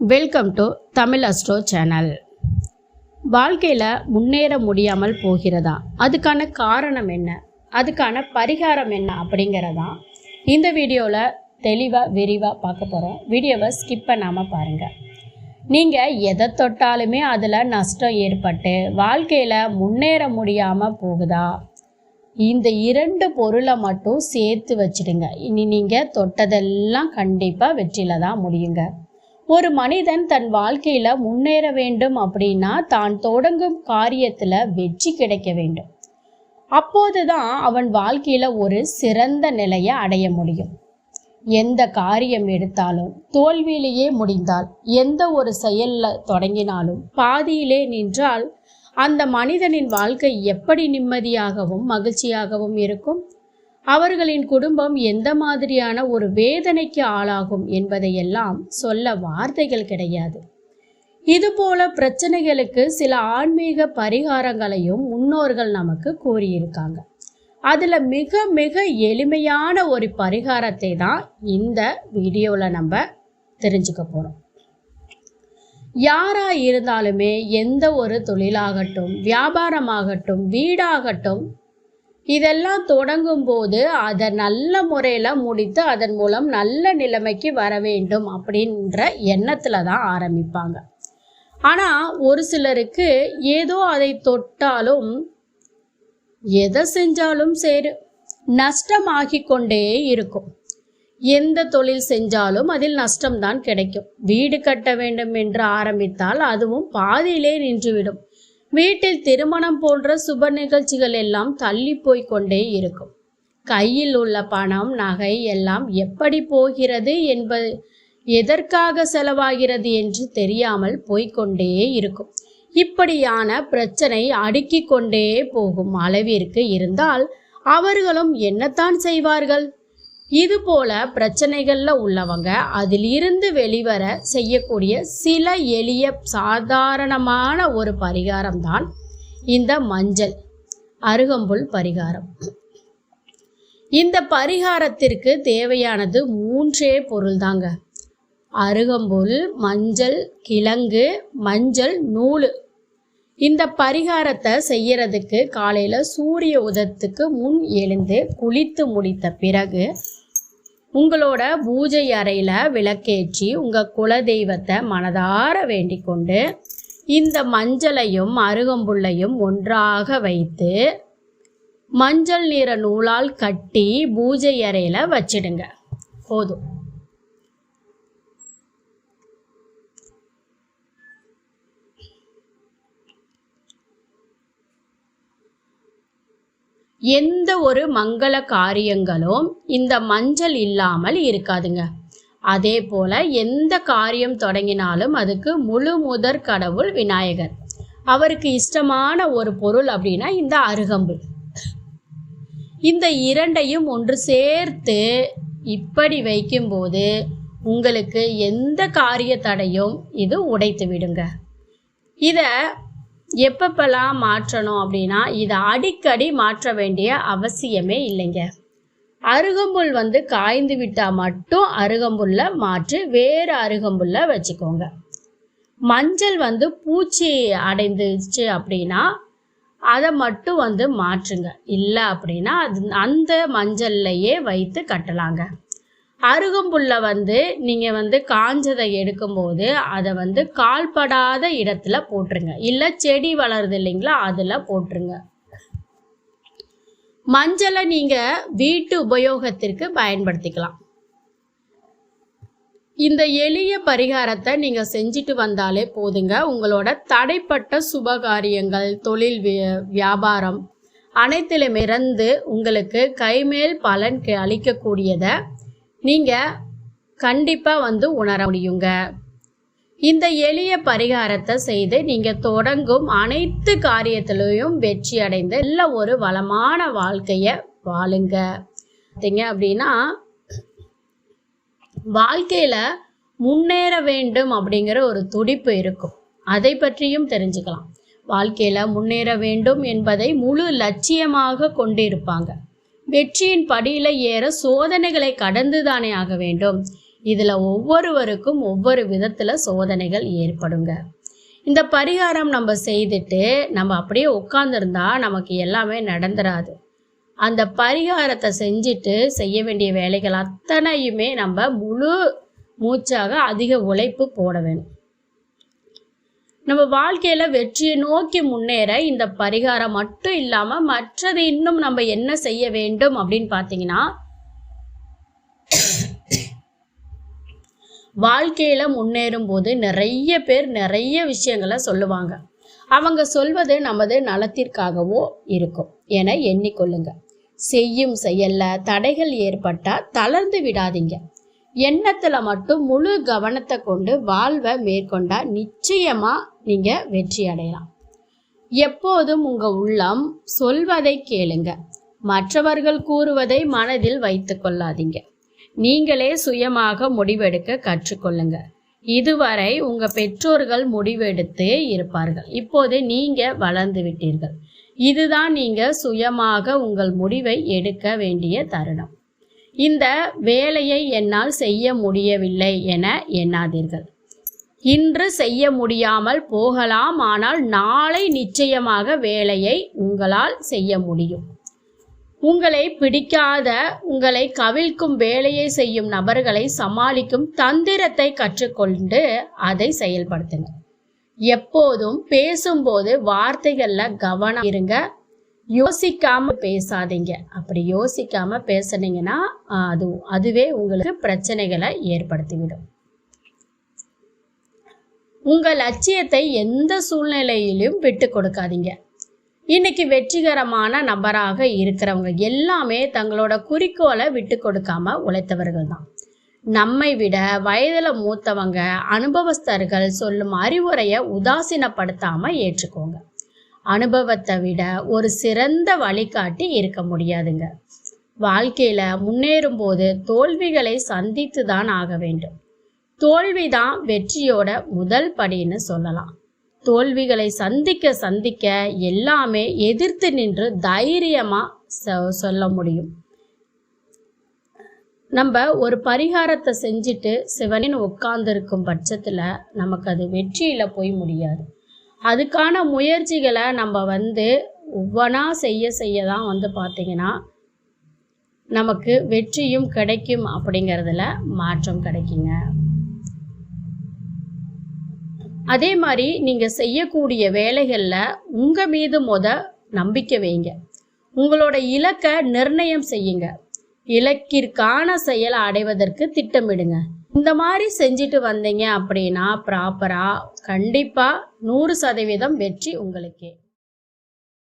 Welcome to Tamil astro channel வாழ்க்கையில் முன்னேற முடியாமல் போகிறதா? அதுக்கான காரணம் என்ன? அதுக்கான பரிகாரம் என்ன அப்படிங்கிறதா இந்த வீடியோவில் தெளிவாக விரிவாக பார்க்க போகிறோம் வீடியோவை ஸ்கிப் பண்ணாமல் பாருங்கள் நீங்கள் எதை தொட்டாலுமே அதில் நஷ்டம் ஏற்பட்டு வாழ்க்கையில் முன்னேற முடியாமல் போகுதா? இந்த இரண்டு பொருளை மட்டும் சேர்த்து வச்சிடுங்க. இனி நீங்கள் தொட்டதெல்லாம் கண்டிப்பாக வெற்றியில் தான் முடியுங்க. ஒரு மனிதன் தன் வாழ்க்கையில் முன்னேற வேண்டும் அப்படின்னா தான் தொடங்கும் காரியத்தில் வெற்றி கிடைக்க வேண்டும். அப்போதுதான் அவன் வாழ்க்கையில் ஒரு சிறந்த நிலையை அடைய முடியும். எந்த காரியம் எடுத்தாலும் தோல்வியிலேயே முடிந்தால் எந்த ஒரு செயலில் தொடங்கினாலும் பாதியிலே நின்றால் அந்த மனிதனின் வாழ்க்கை எப்படி நிம்மதியாகவும் மகிழ்ச்சியாகவும் இருக்கும்? அவர்களின் குடும்பம் எந்த மாதிரியான ஒரு வேதனைக்கு ஆளாகும் என்பதையெல்லாம் சொல்ல வார்த்தைகள் கிடையாது. இதுபோல பிரச்சனைகளுக்கு சில ஆன்மீக பரிகாரங்களையும் முன்னோர்கள் நமக்கு கூறியிருக்காங்க. அதில் மிக மிக எளிமையான ஒரு பரிகாரத்தை தான் இந்த வீடியோவில் நம்ம தெரிஞ்சுக்க போகிறோம் யாராக இருந்தாலுமே எந்த ஒரு தொழிலாகட்டும் வியாபாரமாகட்டும் வீடாகட்டும் இதெல்லாம் தொடங்கும் போது அதை நல்ல முறையில் முடித்து அதன் மூலம் நல்ல நிலைமைக்கு வர வேண்டும் அப்படின்ற எண்ணத்தில் தான் ஆரம்பிப்பாங்க. ஆனால் ஒரு சிலருக்கு ஏதோ அதை தொட்டாலும் எதை செஞ்சாலும் சரி நஷ்டமாகி கொண்டே இருக்கும். எந்த தொழில் செஞ்சாலும் அதில் நஷ்டம்தான் கிடைக்கும். வீடு கட்ட வேண்டும் என்று ஆரம்பித்தால் அதுவும் பாதியிலே நின்றுவிடும். வீட்டில் திருமணம் போன்ற சுப நிகழ்ச்சிகள் எல்லாம் தள்ளி போய் கொண்டே இருக்கும். கையில் உள்ள பணம் நகை எல்லாம் எப்படி போகிறது என்பது எதற்காக செலவாகிறது என்று தெரியாமல் போய்க்கொண்டே இருக்கும். இப்படியான பிரச்சனை அடுக்கிக் கொண்டே போகும் அளவிற்கு இருந்தால் அவர்களும் என்னத்தான் செய்வார்கள்? இது போல பிரச்சனைகள்ல உள்ளவங்க அதிலிருந்து வெளிவர செய்யக்கூடிய சில எளிய சாதாரணமான ஒரு பரிகாரம் தான் இந்த மஞ்சள் அருகம்புல் பரிகாரம். இந்த பரிகாரத்திற்கு தேவையானது மூன்றே பொருள் தாங்க அருகம்புல் மஞ்சள் கிழங்கு மஞ்சள் நூல். இந்த பரிகாரத்தை செய்யறதுக்கு காலையில் சூரிய உதத்துக்கு முன் எழுந்து குளித்து முடித்த பிறகு உங்களோட பூஜை அறையில் விளக்கேற்றி உங்கள் குலதெய்வத்தை மனதார வேண்டிக் கொண்டு இந்த மஞ்சளையும் அருகம்புல்லையும் ஒன்றாக வைத்து மஞ்சள் நிற நூலால் கட்டி பூஜை அறையில் வச்சிடுங்க. போதும். எந்த ஒரு மங்கள காரியங்களும் இந்த மஞ்சள் இல்லாமல் இருக்காதுங்க. அதே போல எந்த காரியம் தொடங்கினாலும் அதுக்கு முழு முதற் கடவுள் விநாயகர். அவருக்கு இஷ்டமான ஒரு பொருள் அப்படின்னா இந்த அருகம்புல் இந்த இரண்டையும் ஒன்று சேர்த்து இப்படி வைக்கும்போது உங்களுக்கு எந்த காரிய தடையும் இது உடைத்து விடுங்க. இதை எப்பப்பெல்லாம் மாற்றணும் அப்படின்னா இதை அடிக்கடி மாற்ற வேண்டிய அவசியமே இல்லைங்க. அருகம்புல் வந்து காய்ந்து விட்டால் மட்டும் அருகம்புல்ல மாற்றி வேறு அருகம்புல்ல வச்சுக்கோங்க. மஞ்சள் வந்து பூச்சி அடைந்துச்சு அப்படின்னா அதை மட்டும் வந்து மாற்றுங்க. இல்லை அப்படின்னா அது அந்த மஞ்சள்லையே வைத்து கட்டலாங்க. அருகம்புல்லை வந்து நீங்கள் வந்து காஞ்சதை எடுக்கும்போது அதை வந்து கால்படாத இடத்துல போட்டுருங்க. இல்லை செடி வளருது இல்லைங்களா அதில் போட்டுருங்க. மஞ்சளை நீங்கள் வீட்டு உபயோகத்திற்கு பயன்படுத்திக்கலாம். இந்த எளிய பரிகாரத்தை நீங்கள் செஞ்சுட்டு வந்தாலே போதுங்க. உங்களோட தடைப்பட்ட சுபகாரியங்கள் தொழில் வியாபாரம் அனைத்திலும் இறந்து உங்களுக்கு கைமேல் பலன் அளிக்கக்கூடியதை நீங்கள் கண்டிப்பாக வந்து உணர முடியுங்க. இந்த எளிய பரிகாரத்தை செய்து நீங்கள் தொடங்கும் அனைத்து காரியத்திலையும் வெற்றி அடைந்து நல்ல ஒரு வளமான வாழ்க்கையை வாழுங்க. பார்த்தீங்க அப்படின்னா வாழ்க்கையில் முன்னேற வேண்டும் அப்படிங்கிற ஒரு துடிப்பு இருக்கும். அதை பற்றியும் தெரிஞ்சுக்கலாம். வாழ்க்கையில் முன்னேற வேண்டும் என்பதை முழு லட்சியமாக கொண்டிருப்பாங்க. வெற்றியின் படியில் ஏற சோதனைகளை கடந்து தானே ஆக வேண்டும். இதில் ஒவ்வொருவருக்கும் ஒவ்வொரு விதத்தில் சோதனைகள் ஏற்படுங்க. இந்த பரிகாரம் நம்ம செய்துட்டு நம்ம அப்படியே உட்காந்துருந்தா நமக்கு எல்லாமே நடந்துராது. அந்த பரிகாரத்தை செஞ்சுட்டு செய்ய வேண்டிய வேலைகள் அத்தனையுமே நம்ம முழு மூச்சாக அதிக உழைப்பு போட வேணும். நம்ம வாழ்க்கையில் வெற்றியை நோக்கி முன்னேற இந்த பரிகாரம் மட்டும் இல்லாமல் மற்றது இன்னும் நம்ம என்ன செய்ய வேண்டும் அப்படின்னு பார்த்தீங்கன்னா வாழ்க்கையில் முன்னேறும் போது நிறைய பேர் நிறைய விஷயங்களை சொல்லுவாங்க. அவங்க சொல்வது நமது நலத்திற்காகவோ இருக்கும். என எண்ணிக்கொள்ளுங்க. செய்யும் செயல்ல தடைகள் ஏற்பட்டால் தளர்ந்து விடாதீங்க. எண்ணத்தில் மட்டும் முழு கவனத்தை கொண்டு வாழ்வை மேற்கொண்டா நிச்சயமா நீங்கள் வெற்றி அடையலாம். எப்போதும் உங்கள் உள்ளம் சொல்வதை கேளுங்க. மற்றவர்கள் கூறுவதை மனதில் வைத்து கொள்ளாதீங்க. நீங்களே சுயமாக முடிவெடுக்க கற்றுக்கொள்ளுங்க. இதுவரை உங்க பெற்றோர்கள் முடிவெடுத்து இருப்பார்கள். இப்போது நீங்க வளர்ந்து விட்டீர்கள். இதுதான் நீங்க சுயமாக உங்கள் முடிவை எடுக்க வேண்டிய தருணம். இந்த வேலையை என்னால் செய்ய முடியவில்லை என எண்ணாதீர்கள். இன்று செய்ய முடியாமல் போகலாம் ஆனால் நாளை நிச்சயமாக வேலையை உங்களால் செய்ய முடியும். உங்களை பிடிக்காத உங்களை கவிழ்க்கும் வேலையை செய்யும் நபர்களை சமாளிக்கும் தந்திரத்தை கற்றுக்கொண்டு அதை செயல்படுத்துங்க. எப்போதும் பேசும்போது வார்த்தைகள்ல கவனம் இருங்க. யோசிக்காம பேசாதீங்க. அப்படி யோசிக்காம பேசுனீங்கன்னா அது அதுவே உங்களுக்கு பிரச்சனைகளை ஏற்படுத்திவிடும். உங்கள் லட்சியத்தை எந்த சூழ்நிலையிலும் விட்டு கொடுக்காதீங்க. இன்னைக்கு வெற்றிகரமான நபராக இருக்கிறவங்க எல்லாமே தங்களோட குறிக்கோளை விட்டு கொடுக்காம உழைத்தவர்கள் தான். நம்மை விட வயதில் மூத்தவங்க அனுபவஸ்தர்கள் சொல்லும் அறிவுரையை உதாசீனப்படுத்தாம ஏற்றுக்கோங்க. அனுபவத்தை விட ஒரு சிறந்த வழிகாட்டி இருக்க முடியாதுங்க. வாழ்க்கையில முன்னேறும் போது தோல்விகளை சந்தித்து தான் ஆக வேண்டும். தோல்விதான் வெற்றியோட முதல் படின்னு சொல்லலாம். தோல்விகளை சந்திக்க சந்திக்க எல்லாமே எதிர்த்து நின்று தைரியமா சொல்ல முடியும். நம்ம ஒரு பரிகாரத்தை செஞ்சுட்டு சிவனின் உட்கார்ந்துருக்கும் பட்சத்தில் நமக்கு அது வெற்றியில் போய் முடியாது. அதுக்கான முயற்சிகளை நம்ம வந்து ஒவ்வொன்றா செய்ய செய்ய தான் வந்து பார்த்திங்கன்னா நமக்கு வெற்றியும் கிடைக்கும் அப்படிங்கிறதுல மாற்றம் கிடைக்குங்க. அதே மாதிரி நீங்கள் செய்யக்கூடிய வேலைகளில் உங்கள் மீது முத நம்பிக்கை வைங்க. உங்களோட இலக்கை நிர்ணயம் செய்யுங்க. இலக்கிற்கான செயலை அடைவதற்கு திட்டமிடுங்க. இந்த மாதிரி செஞ்சுட்டு வந்தீங்க அப்படின்னா ப்ராப்பராக கண்டிப்பாக நூறு சதவீதம் வெற்றி உங்களுக்கே.